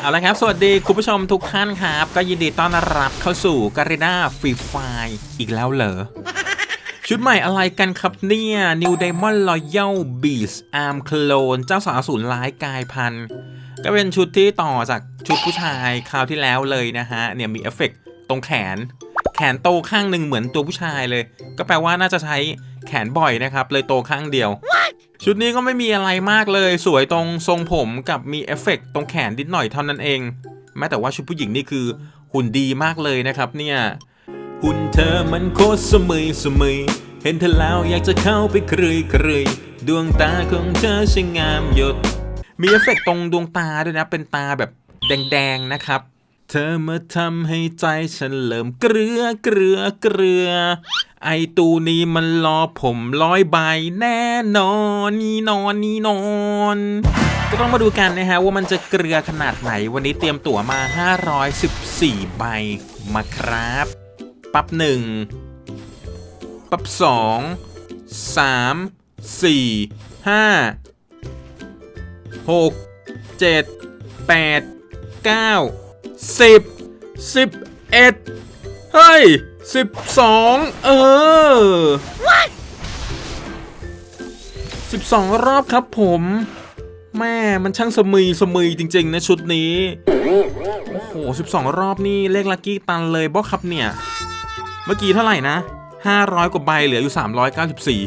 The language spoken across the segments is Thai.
เอาละครับ สวัสดีคุณผู้ชมทุกท่านครับ ก็ยินดีต้อนรับเข้าสู่การีนาฟรีไฟอีกแล้วเหรอ ชุดใหม่อะไรกันครับเนี่ย New Diamond Royal Beast Arm Clone เจ้าสาวสูนร้ายกายพันธุ์ก็เป็นชุดที่ต่อจากชุดผู้ชายคราวที่แล้วเลยนะฮะ เนี่ยมีเอฟเฟกต์ตรงแขน แขนโตข้างหนึ่งเหมือนตัวผู้ชายเลย ก็แปลว่าน่าจะใช้แขนบ่อยนะครับ เลยโตข้างเดียว ชุดนี้ก็ไม่มีอะไรมากเลย สวยตรงทรงผมกับมีเอฟเฟกต์ตรงแขนนิดหน่อยเท่านั้นเอง แม้แต่ว่าชุดผู้หญิงนี่คือหุ่นดีมากเลยนะครับเนี่ยหุ่นเธอมันโคตรสมัยสมัยเห็นเธอแล้วอยากจะเข้าไปครุยครุยดวงตาของเธอช่างงามหยด มีเอฟเฟกต์ตรงดวงตาด้วยนะเป็นตาแบบแดงๆนะครับ เธอมาทำให้ใจฉันเริ่มเกลือเกลือเกลือ ไอตูนี้มันรอผมร้อยใบแน่นอนนี่นอนนี่นอน ก็ต้องมาดูกันนะฮะว่ามันจะเกลือขนาดไหนวันนี้เตรียมตั๋วมา 514 ใบมาครับ ปั๊บหนึ่งปั๊บสองสามสี่ห้าหกเจ็ดแปดเก้า สิบสิบเอ็ดเฮ้ยสิบสองเออสิบสองรอบครับผม แม่มันช่างสมุยสมุยจริง ๆ นะชุดนี้ โอ้โห12รอบนี่เลขลัคกี้ตันเลยบอครับเนี่ย เมื่อกี้เท่าไหร่นะ500กว่าใบเหลืออยู่394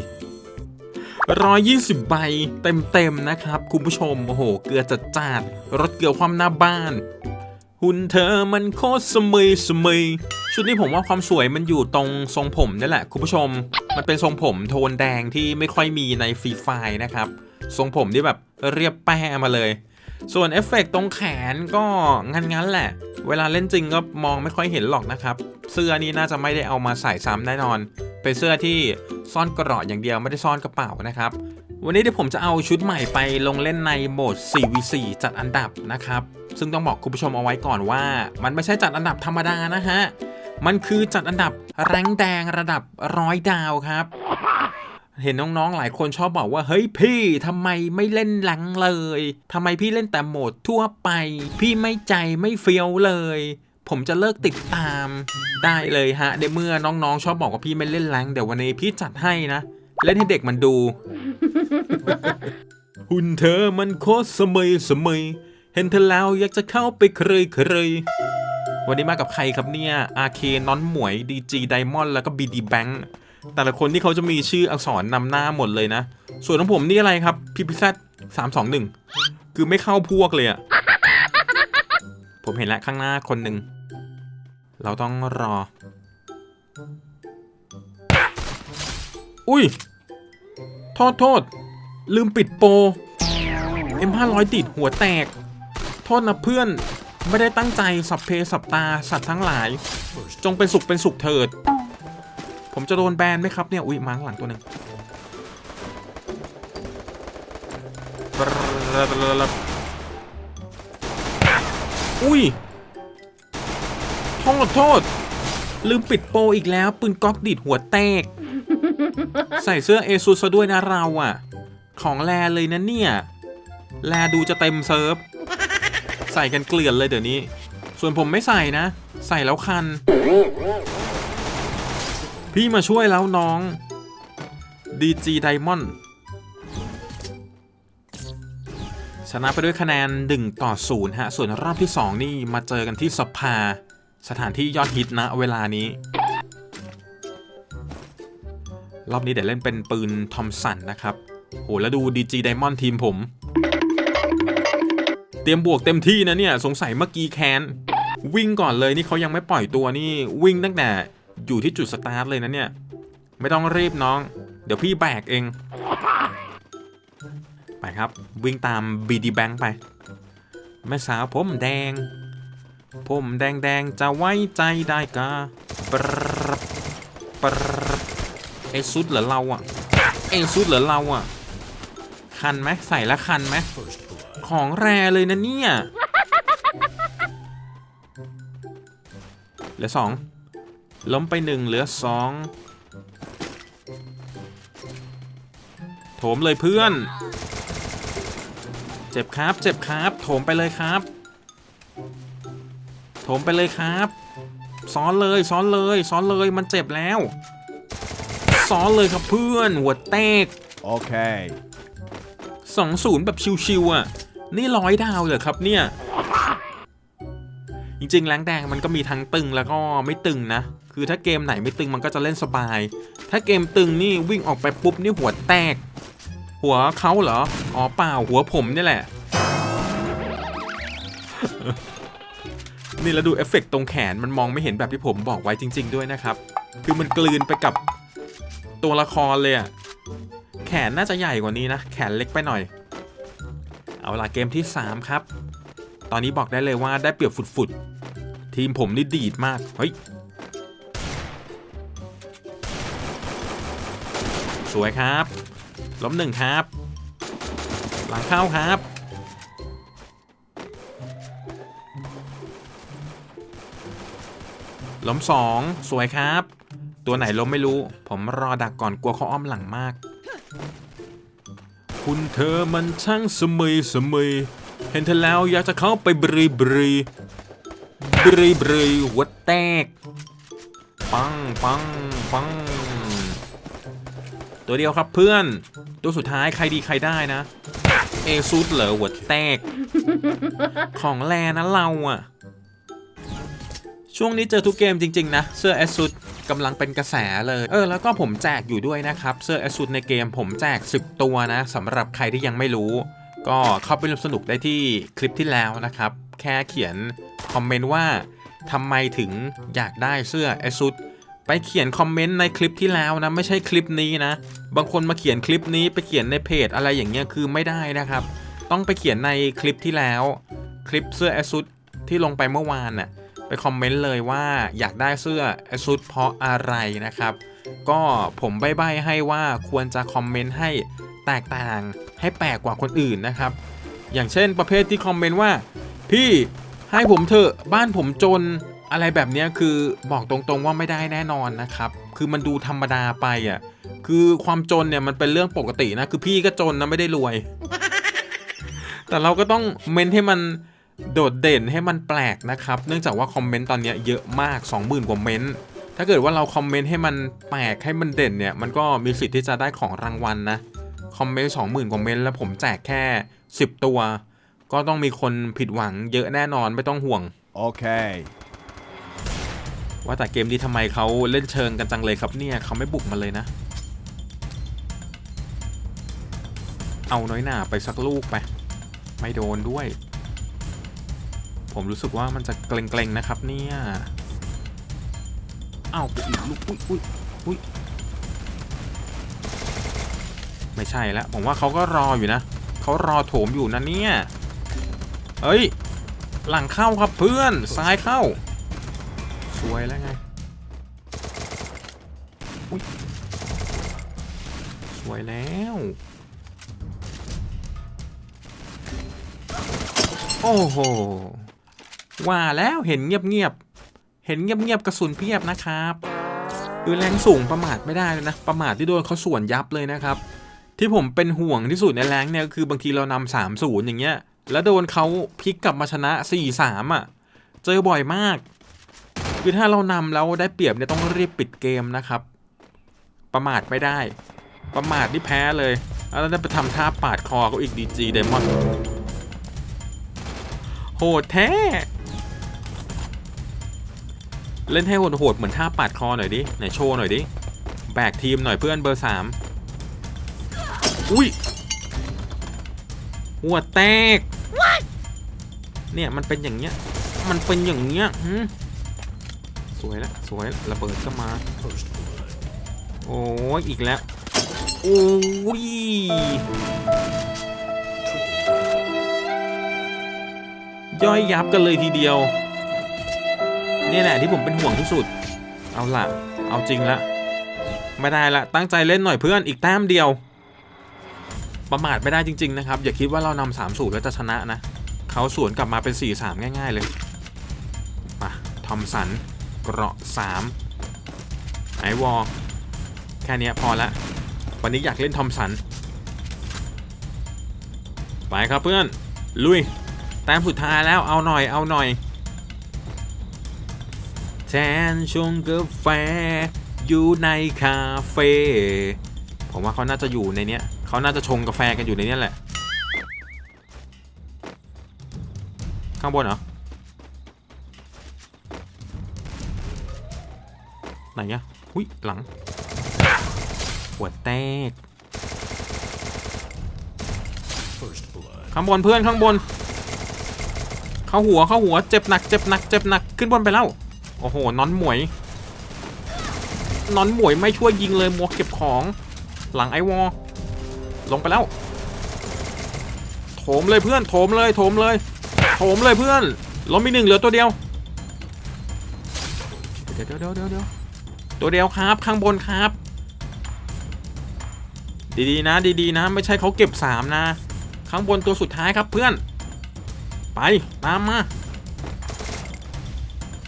120ใบเต็มๆนะครับ คุณผู้ชม โอ้โห เกลือจัดจาดรถเกลือความหน้าบ้าน หุ่นเธอมันโคตรสมัยสมัยชุดนี้ผมว่าความสวยมันอยู่ตรงทรงผมนี่แหละคุณผู้ชม มันเป็นทรงผมโทนแดงที่ไม่ค่อยมีในฟรีไฟล์นะครับ ทรงผมที่แบบเรียบแป้มาเลย ส่วนเอฟเฟกต์ตรงแขนก็งั้นๆแหละ เวลาเล่นจริงก็มองไม่ค่อยเห็นหรอกนะครับ เสื้อนี้น่าจะไม่ได้เอามาใส่ซ้ำแน่นอน เป็นเสื้อที่ซ่อนกระเป๋าอย่างเดียวไม่ได้ซ่อนกระเป๋านะครับ วันนี้เดี๋ยวผมจะเอาชุดใหม่ไปลงเล่นในโหมด 4v4 จัดอันดับนะครับ ซึ่งต้องบอกคุณผู้ชมเอาไว้ก่อนว่า มันไม่ใช่จัดอันดับธรรมดานะฮะ มันคือจัดอันดับแรงแดงระดับร้อยดาวครับ เห็นน้องๆหลายคนชอบบอกว่า เฮ้ยพี่ทำไมไม่เล่นหลังเลยทำไมพี่เล่นแต่โหมดทั่วไป พี่ไม่ใจไม่เฟี้ยวเลย ผมจะเลิกติดตามได้เลยฮะในเมื่อน้องๆ ชอบบอกว่าพี่ไม่เล่นแรงเดี๋ยววันนี้พี่จัดให้นะ เล่นให้เด็กมันดู หุ่นเธอมันโคตรสมัยสมัยเห็นเธอแล้วอยากจะเข้าไปเคยเคยวันนี้มากับใครครับเนี่ย RK น้อนหมวย DG Diamond แล้วก็ BD Bank แต่ละคนที่เขาจะมีชื่ออักษรนำหน้าหมดเลยนะ ส่วนของผมนี่อะไรครับ PPZ 321คือไม่เข้าพวกเลยอะผมเห็นแล้วข้างหน้าคนหนึ่ง เราต้องรอ อุ้ย ทษโทษ ลืมปิดโปร M500 ติดหัวแตก โทษนะเพื่อน ไม่ได้ตั้งใจสับเพสับตาสัตว์ทั้งหลาย จงเป็นสุขเป็นสุขเถิด ผมจะโดนแบนไหมครับเนี่ย อุ้ยมาข้างหลังตัวหนึ่งอุ้ย โทษโทษ ลืมปิดโปรอีกแล้ว ปืนก๊อกดีดหัวแตก ใส่เสื้อเอซูซะด้วยนะเราอะ ของแลเลยนะเนี่ย แลดูจะเต็มเซิร์ฟ ใส่กันเกลื่อนเลยเดี๋ยวนี้ ส่วนผมไม่ใส่นะ ใส่แล้วคัน พี่มาช่วยแล้วน้อง DG Diamond ชนะไปด้วยคะแนน 1 ต่อ 0 ฮะ ส่วนรอบที่ 2 นี่มาเจอกันที่สภา สถานที่ยอดฮิตนะเวลานี้ รอบนี้เดี๋ยวเล่นเป็นปืนทอมสันนะครับ โห แล้วดู DG Diamond ทีมผม เตรียมบวกเต็มที่นะเนี่ย สงสัยเมื่อกี้แคนวิ่งก่อนเลยนี่เขายังไม่ปล่อยตัวนี่วิ่งตั้งแต่อยู่ที่จุดสตาร์ทเลยนะเนี่ย ไม่ต้องรีบน้อง เดี๋ยวพี่แบกเอง ไปครับ วิ่งตาม BD Bank ไป แม่สาวผมแดง ผมแดงแดงจะไว้ใจได้กาปรปร บไอ้สุดเหรอเราอะไอ้สุดเหรอเราอะ คันไหมใส่แล้วคันไหมของแรเลยนะเนี่ยเหลือสองล้มไปหนึ่งเหลือสองโถมเลยเพื่อน เจ็บครับเจ็บครับ โถมไปเลยครับ โถมไปเลยครับ ซ้อนเลยซ้อนเลยซ้อนเลยมันเจ็บแล้ว ซ้อนเลยครับเพื่อน หัวแตก Okay. สองศูนย์แบบชิวๆอะ นี่ร้อยดาวเลยครับเนี่ย จริงๆแรงแดงมันก็มีทั้งตึงแล้วก็ไม่ตึงนะ คือถ้าเกมไหนไม่ตึงมันก็จะเล่นสบาย ถ้าเกมตึงนี่วิ่งออกไปปุ๊บนี่หัวแตก หัวเขาเหรอ อ๋อเปล่าหัวผมนี่แหละ นี่แล้วดูเอฟเฟกต์ตรงแขนมันมองไม่เห็นแบบที่ผมบอกไว้จริง ๆ ด้วยนะครับ คือมันกลืนไปกับ ตัวละครเลยอะแขนน่าจะใหญ่กว่านี้นะ แขนเล็กไปหน่อย เอาล่ะเกมที่ 3 ครับ ตอนนี้บอกได้เลยว่าได้เปรียบฝุดๆ ทีมผมนี่ดีดมาก เฮ้ย สวยครับ ล้มหนึ่งครับ หลังเข้าครับล้มสองสวยครับ ตัวไหนล้มไม่รู้ ผมรอดักก่อนกลัวเขาอ้อมหลังมาก คุณเธอมันช่างสมัยสมัยเห็นเธอแล้วอยากจะเข้าไปบรีบรีบรีบรีหัวแตก ปังปังปัง ตัวเดียวครับเพื่อน ตัวสุดท้ายใครดีใครได้นะ เอซูดเหลอหัวแตก ของแลนะเราอะช่วงนี้เจอทุกเกมจริง ๆ นะ เสื้อแอซุด กำลังเป็นกระแสเลย เออ แล้วก็ผมแจกอยู่ด้วยนะครับ เสื้อแอสซุดในเกมผมแจก 10 ตัวนะสำหรับใครที่ยังไม่รู้ ก็เข้าไปร่วมสนุกได้ที่คลิปที่แล้วนะครับ แค่เขียนคอมเมนต์ว่าทำไมถึงอยากได้เสื้อแอสซุดไปเขียนคอมเมนต์ในคลิปที่แล้วนะ ไม่ใช่คลิปนี้นะ บางคนมาเขียนคลิปนี้ไปเขียนในเพจอะไรอย่างเงี้ยคือไม่ได้นะครับ ต้องไปเขียนในคลิปที่แล้ว คลิปเสื้อแอสซุดที่ลงไปเมื่อวานน่ะ ไปคอมเมนต์เลยว่าอยากได้เสื้อชุดเพราะอะไรนะครับ ก็ผมใบ้ให้ว่าควรจะคอมเมนต์ให้แตกต่างให้แปลกกว่าคนอื่นนะครับ อย่างเช่นประเภทที่คอมเมนต์ว่า พี่ให้ผมเถอะบ้านผมจนอะไรแบบนี้คือบอกตรงๆว่าไม่ได้แน่นอนนะครับ คือมันดูธรรมดาไปอะคือความจนเนี่ยมันเป็นเรื่องปกตินะ คือพี่ก็จนนะไม่ได้รวย แต่เราก็ต้องเมนให้มัน โดดเด่นให้มันแปลกนะครับ เนื่องจากว่าคอมเมนต์ตอนเนี้ยเยอะมาก 20,000 กว่าเมนต์ถ้าเกิดว่าเราคอมเมนต์ให้มันแปลกให้มันเด่นเนี่ย มันก็มีสิทธิ์ที่จะได้ของรางวัลนะ คอมเมนต์20,000 กว่าเมนต์แล้วผมแจกแค่ 10 ตัว ก็ต้องมีคนผิดหวังเยอะแน่นอนไม่ต้องห่วง Okay. ว่าแต่เกมนี้ทำไมเขาเล่นเชิงกันจังเลยครับเนี่ยเขาไม่บุกมาเลยนะ เอาน้อยหนาไปสักลูกไป ไม่โดนด้วย ผมรู้สึกว่ามันจะเกรงๆนะครับเนี่ยเอาไปอีกลูกอุ้ยอุ้ยอุ้ยไม่ใช่แล้วผมว่าเขาก็รออยู่นะเขารอโถมอยู่นะเนี่ยเฮ้ย หลังเข้าครับเพื่อนซ้ายเข้า สวยแล้วไงอุ๊ยสวยแล้ว โอ้โห ว่าแล้วเห็นเงียบๆ เห็นเงียบๆกระสุนเพียบนะครับคือแรงสูงประมาทไม่ได้เลยนะ ประมาทที่โดนเขาส่วนยับเลยนะครับ ที่ผมเป็นห่วงที่สุดในแรงเนี่ยคือบางทีเรานำสามศูนย์อย่างเงี้ย แล้วโดนเขาพลิกกลับมาชนะ4ี่สามอะ เจอบ่อยมาก คือถ้าเรานำแล้วได้เปรียบเนี่ยต้องรีบปิดเกมนะครับ ประมาทไม่ได้ ประมาทที่แพ้เลยแล้วได้ไปทำท่าปาดคอเขาอีกดีจีเดมอนโหดแท้ เล่นให้โหดๆเหมือนท่าปาดคอหน่อยดิไหนโชว์หน่อยดิ แบกทีมหน่อยเพื่อนเบอร์สามอุ้ย หัวแตก เนี่ยมันเป็นอย่างเงี้ย มันเป็นอย่างเงี้ยหืมสวยแล้วสวยแล้วระเบิดก็มา โอ้ยอีกแล้ว โอ้ย ย่อยยับกันเลยทีเดียวเนี่แหละที่ผมเป็นห่วงที่สุด เอาล่ะ เอาจริงละ ไม่ได้ละ ตั้งใจเล่นหน่อยเพื่อนอีกแต้มเดียว ประมาทไม่ได้จริง ๆ นะครับ อย่าคิดว่าเรานำสามสูตรแล้วจะชนะนะ เขาสวนกลับมาเป็น 4 3 ง่ายๆเลยมาทอมสันเกราะ 3 ไอวอลแค่นี้พอละ วันนี้อยากเล่นทอมสัน ไปครับเพื่อน ลุยแต้มสุดท้ายแล้วเอาหน่อยเอาหน่อย แทนชงกาแฟ อยู่ในคาเฟ่ผมว่าเขาน่าจะอยู่ในเนี้ยเขาน่าจะชงกาแฟกันอยู่ในเนี้ยแหละ ข้างบนเหรอ ไหนอะหุ้ยหลังหัวแตกข้างบนเพื่อนข้างบน เข้าหัวเข้าหัวเจ็บหนักเจ็บหนักเจ็บหนักขึ้นบนไปแล้ว โอ้โหนอนหมวยนอนหมวยไม่ช่วยยิงเลยมัวเก็บของหลังไอวอลลงไปแล้วโถมเลยเพื่อนโถมเลยโถมเลยโถมเลยเพื่อนเรามีหนึ่งเหลือตัวเดียวเดี๋ยวเดี๋ยวเดี๋ยวเดี๋ยวตัวเดียวครับข้างบนครับ ดีๆนะ ดีๆนะ ไม่ใช่เขาเก็บสามนะ ข้างบนตัวสุดท้ายครับเพื่อน ไปตามมา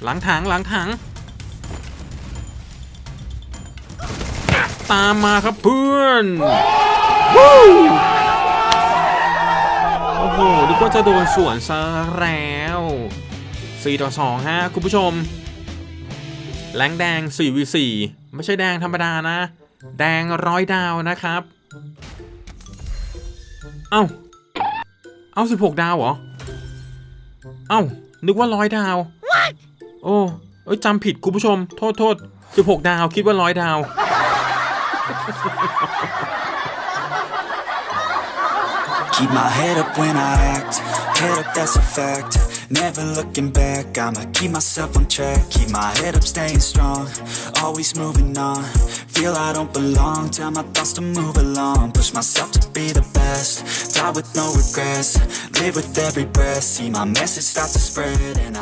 หลังถังหลังถัง ตามมาครับเพื่อนโอ้โหนึกว่าจะโดนสวนซะแล้ว4ต่อ2ฮะคุณผู้ชมแรงแดง 4v4 ไม่ใช่แดงธรรมดานะ แดงร้อยดาวนะครับ เอ้า เอา 16 ดาวเหรอ เอ้า นึกว่าร้อยดาว โอ้เอ้ยจำผิดคุณผู้ชม โทษโทษ16ดาวคิดว่าร้อยดาว Keep my head up when I act, head up that's a fact. Never looking back, I'ma keep myself on track. Keep my head up, staying strong, always moving on. Feel I don't belong, tell my thoughts to move along. Push myself to be the best, die with no regrets. Live with every breath, see my message start to spread, and